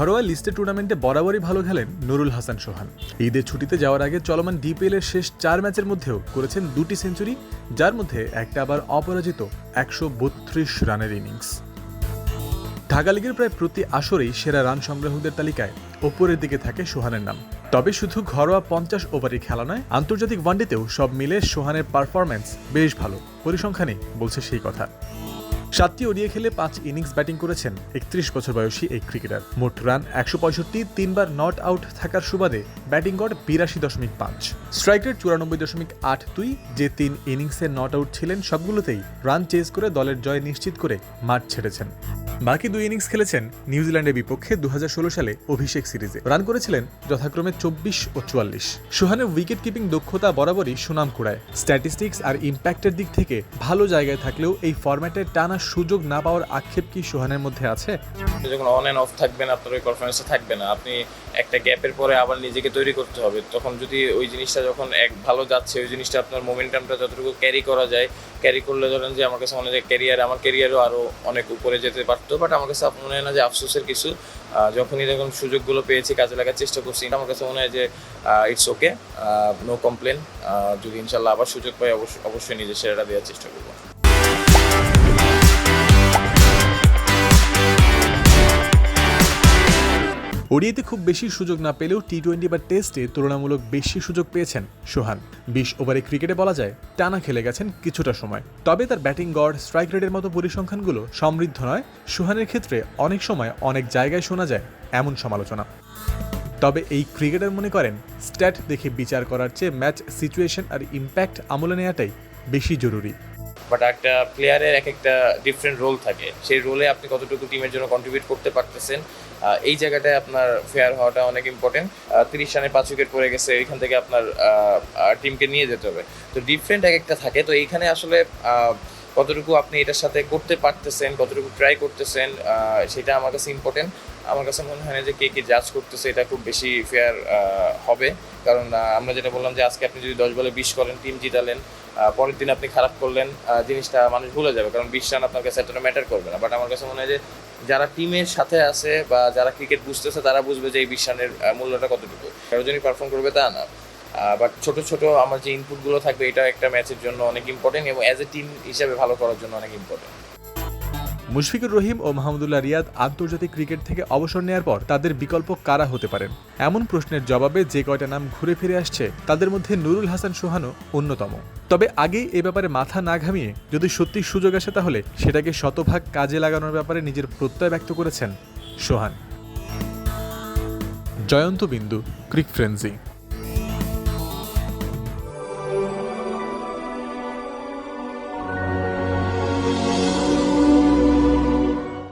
ঘরোয়া লিস্টেড টুর্নামেন্টে বরাবরই ভালো খেলেন নুরুল হাসান সোহান। ঈদের ছুটিতে যাওয়ার আগে চলমান ডিপিএল এর শেষ চার ম্যাচের মধ্যেও করেছেন দুটি সেঞ্চুরি, যার মধ্যে একটা আবার অপরাজিত একশো বত্রিশ রানের ইনিংস। ঢাকা লিগের প্রায় প্রতি আসরেই সেরা রান সংগ্রাহকদের তালিকায় ওপরের দিকে থাকে সোহানের নাম। তবে শুধু ঘরোয়া পঞ্চাশ ওভারই খেলা নয়, আন্তর্জাতিক ওয়ানডেতেও সব মিলে সোহানের পারফরম্যান্স বেশ ভালো। পরিসংখ্যানে বলছে সেই কথা। সাতটি ওডিয়ে খেলে পাঁচ ইনিংস ব্যাটিং করেছেন একত্রিশ বছর বয়সী এই ক্রিকেটার। মোট রান একশো পঁয়ষট্টি, তিনবার নট আউট থাকার সুবাদে ব্যাটিং গড় বিরাশি দশমিক পাঁচ। স্ট্রাইক রেট চুরানব্বই দশমিক আট দুই, যে তিন ইনিংসে নট আউট ছিলেন সবগুলোতেই রান চেজ করে দলের জয় নিশ্চিত করে মাঠ ছেড়েছেন। বাকি দুই ইনিংস খেলেছেন নিউজিল্যান্ডের বিপক্ষে দু হাজার ষোলো সালে অভিষেক সিরিজে। রান করেছিলেন যথাক্রমে চব্বিশ ও চুয়াল্লিশ। সোহানের উইকেট কিপিং দক্ষতা বরাবরই সুনাম কুড়ায়। স্ট্যাটিস্টিক্স আর ইম্প্যাক্টের দিক থেকে ভালো জায়গায় থাকলেও এই ফরম্যাটের টানা সুযোগ না পাওয়ার আক্ষেপ কি সোহানের মধ্যে আছে? যখন অন অ্যান্ড অফ থাকবেন, আপনার ওই পারফরমেন্সে থাকবে না। আপনি একটা গ্যাপের পরে আবার নিজেকে তৈরি করতে হবে। তখন যদি ওই জিনিসটা যখন এক ভালো যাচ্ছে, ওই জিনিসটা আপনার মোমেন্টামটা যতটুকু ক্যারি করা যায় ক্যারি করলে ধরেন যে আমার কাছে মনে হয় ক্যারিয়ার আমার ক্যারিয়ারও আরও অনেক উপরে যেতে পারতো। বাট আমার কাছে মনে হয় না যে আফসোসের কিছু। যখনই যখন সুযোগগুলো পেয়েছি, কাজে লাগার চেষ্টা করছি, আমার কাছে মনে হয় যে ইটস ওকে নো কমপ্লেন যদি ইনশাল্লাহ আবার সুযোগ পাই, অবশ্যই অবশ্যই নিজের সেরাটা দেওয়ার চেষ্টা করব। ওডিআইতে খুব বেশি সুযোগ না পেলেও টি টোয়েন্টি বা টেস্টে তুলনামূলক বেশি সুযোগ পেয়েছেন সোহান। বিশ ওভারে ক্রিকেটে বলা যায় টানা খেলে গেছেন কিছুটা সময়। তবে তার ব্যাটিং গড়, স্ট্রাইক রেটের মতো পরিসংখ্যানগুলো সমৃদ্ধ নয়। সোহানের ক্ষেত্রে অনেক সময় অনেক জায়গায় শোনা যায় এমন সমালোচনা। তবে এই ক্রিকেটার মনে করেন, স্ট্যাট দেখে বিচার করার চেয়ে ম্যাচ সিচুয়েশন আর ইম্প্যাক্ট আমলে নেওয়াটাই বেশি জরুরি। বাট একটা প্লেয়ারের এক একটা ডিফারেন্ট রোল থাকে। সেই রোলে আপনি কতটুকু টিমের জন্য কন্ট্রিবিউট করতে পারতেছেন এই জায়গাটায় আপনার ফেয়ার হওয়াটা অনেক ইম্পর্টেন্ট তিরিশ রানে পাঁচ উইকেট পড়ে গেছে, এখান থেকে আপনার টিমকে নিয়ে যেতে হবে। তো ডিফারেন্ট এক একটা থাকে। তো এইখানে আসলে কতটুকু আপনি এটার সাথে করতে পারতেছেন, কতটুকু ট্রাই করতেছেন সেটা আমার কাছে ইম্পর্টেন্ট আমার কাছে মনে হয় না যে কে কে জাজ করতেছে, এটা খুব বেশি ফেয়ার হবে। কারণ আমরা যেটা বললাম যে আজকে আপনি যদি দশ বলে বিশ করেন টিম জিতালেন পরের দিন আপনি খারাপ করলেন জিনিসটা মানুষ ভুলে যাবে। কারণ বিশ রান আপনার কাছে এতটা ম্যাটার করবে না। বাট আমার কাছে মনে হয় যে যারা টিমের সাথে আছে বা যারা ক্রিকেট বুঝতেছে, তারা বুঝবে যে এই বিশ রানের মূল্যটা কতটুকু। কারও পারফর্ম করবে তা না। বাট ছোট ছোট আমার যে ইনপুটগুলো থাকবে, এটা একটা ম্যাচের জন্য অনেক ইম্পর্টেন্ট এবং অ্যাজ এ টিম হিসাবে ভালো করার জন্য অনেক ইম্পর্টেন্ট মুশফিকুর রহিম ও মাহমুদুল্লাহ রিয়াদ আন্তর্জাতিক ক্রিকেট থেকে অবসর নেওয়ার পর তাদের বিকল্প কারা হতে পারেন? এমন প্রশ্নের জবাবে যে কয়টা নাম ঘুরে ফিরে আসছে, তাদের মধ্যে নুরুল হাসান সোহানও অন্যতম। তবে আগেই এ ব্যাপারে মাথা না ঘামিয়ে যদি সত্যি সুযোগ আসে তাহলে সেটাকে শতভাগ কাজে লাগানোর ব্যাপারে নিজের প্রত্যয় ব্যক্ত করেছেন সোহান। জয়ন্ত বিন্দু, ক্রিক ফ্রেন্সি।